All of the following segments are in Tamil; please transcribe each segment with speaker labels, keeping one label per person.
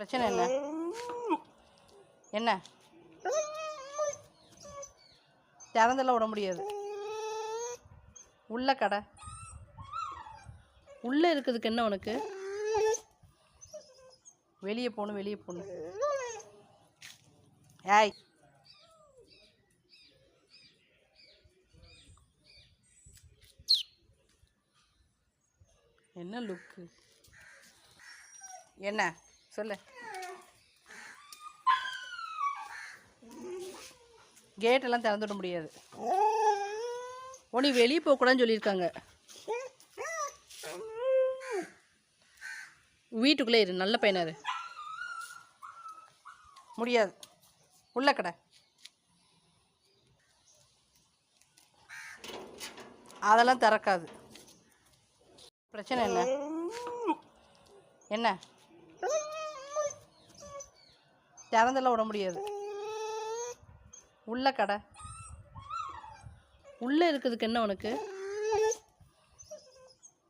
Speaker 1: பிரச்சனை என்ன? என்ன? திறந்தெல்லாம் விட முடியாது. உள்ள கடை. உள்ளே இருக்கிறதுக்கு என்ன உனக்கு? வெளியே போகணும் வெளியே போகணும். ஏய். என்ன லுக்கு என்ன? சொல்லு. கேட்டெல்லாம் திறந்து விட முடியாது. ஓ வெளியே போகக்கூடாதுன்னு சொல்லியிருக்காங்க. வீட்டுக்குள்ளே இரு நல்ல பையனாரு முடியாது. உள்ள கடை. அதெல்லாம் திறக்காது. பிரச்சனை என்ன? என்ன? திறந்தெல்லாம் விட முடியாது. உள்ள கடை. உள்ளே இருக்கிறதுக்கு என்ன உனக்கு?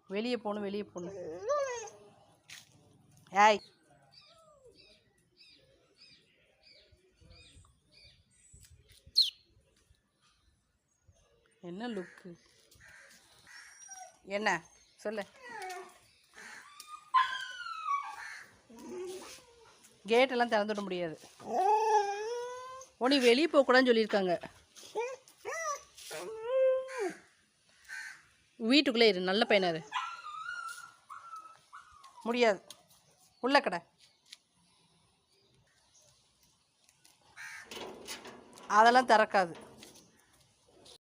Speaker 1: வெளியே போகணும் வெளியே போகணும். ஏய். என்ன லுக்கு என்ன? சொல்லு. கேட்டெல்லாம் திறந்து விட முடியாது. உனி வெளியே போகக்கூடாதுன்னு சொல்லியிருக்காங்க. வீட்டுக்குள்ளே இரு நல்ல பையனார் முடியாது. உள்ள கடை. அதெல்லாம் திறக்காது.